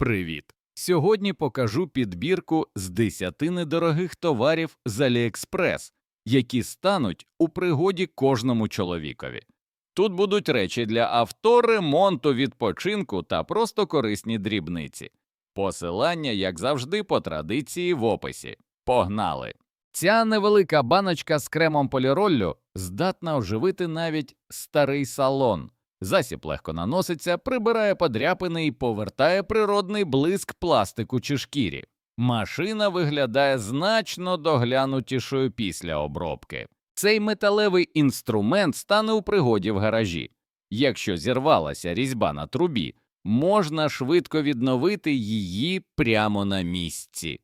Привіт! Сьогодні покажу підбірку з 10 недорогих товарів з AliExpress, які стануть у пригоді кожному чоловікові. Тут будуть речі для авто, ремонту, відпочинку та просто корисні дрібниці. Посилання, як завжди, по традиції в описі. Погнали! Ця невелика баночка з кремом поліроллю здатна оживити навіть старий салон. Засіб легко наноситься, прибирає подряпини і повертає природний блиск пластику чи шкірі. Машина виглядає значно доглянутішою після обробки. Цей металевий інструмент стане у пригоді в гаражі. Якщо зірвалася різьба на трубі, можна швидко відновити її прямо на місці.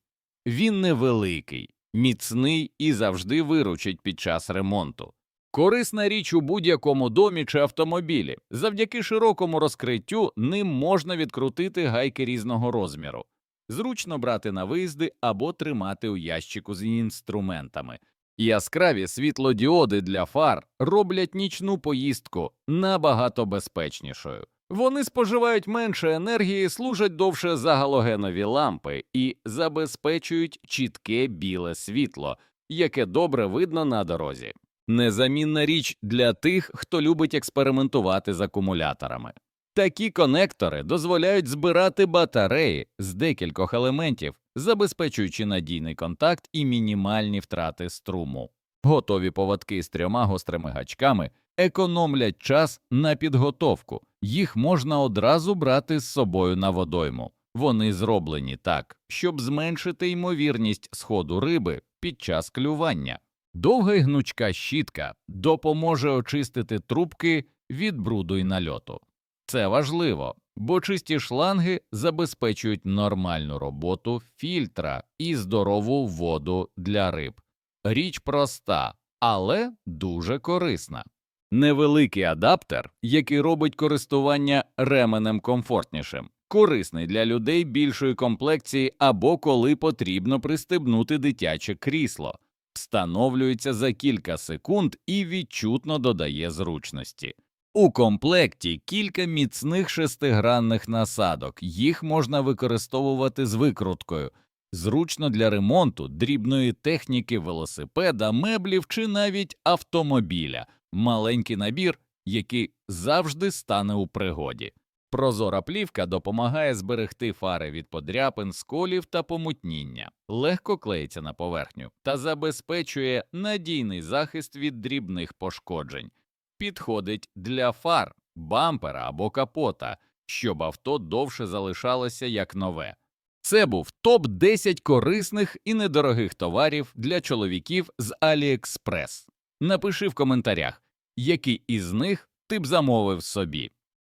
Він невеликий, міцний і завжди виручить під час ремонту. Корисна річ у будь-якому домі чи автомобілі. Завдяки широкому розкриттю ним можна відкрутити гайки різного розміру. Зручно брати на виїзди або тримати у ящику з інструментами. Яскраві світлодіоди для фар роблять нічну поїздку набагато безпечнішою. Вони споживають менше енергії, служать довше за галогенові лампи і забезпечують чітке біле світло, яке добре видно на дорозі. Незамінна річ для тих, хто любить експериментувати з акумуляторами. Такі конектори дозволяють збирати батареї з декількох елементів, забезпечуючи надійний контакт і мінімальні втрати струму. Готові поводки з трьома гострими гачками економлять час на підготовку, їх можна одразу брати з собою на водойму. Вони зроблені так, щоб зменшити ймовірність сходу риби під час клювання. Довга й гнучка щітка допоможе очистити трубки від бруду й нальоту. Це важливо, бо чисті шланги забезпечують нормальну роботу фільтра і здорову воду для риб. Річ проста, але дуже корисна. Невеликий адаптер, який робить користування ременем комфортнішим, корисний для людей більшої комплекції або коли потрібно пристебнути дитяче крісло встановлюється за кілька секунд і відчутно додає зручності. У комплекті кілька міцних шестигранних насадок, їх можна використовувати з викруткою, зручно для ремонту, дрібної техніки, велосипеда, меблів чи навіть автомобіля, маленький набір, який завжди стане у пригоді. Прозора плівка допомагає зберегти фари від подряпин, сколів та помутніння, легко клеїться на поверхню та забезпечує надійний захист від дрібних пошкоджень. Підходить для фар, бампера або капота, щоб авто довше залишалося як нове. Це був топ 10 корисних і недорогих товарів для чоловіків з AliExpress. Напиши в коментарях, який із них ти б замовив собі.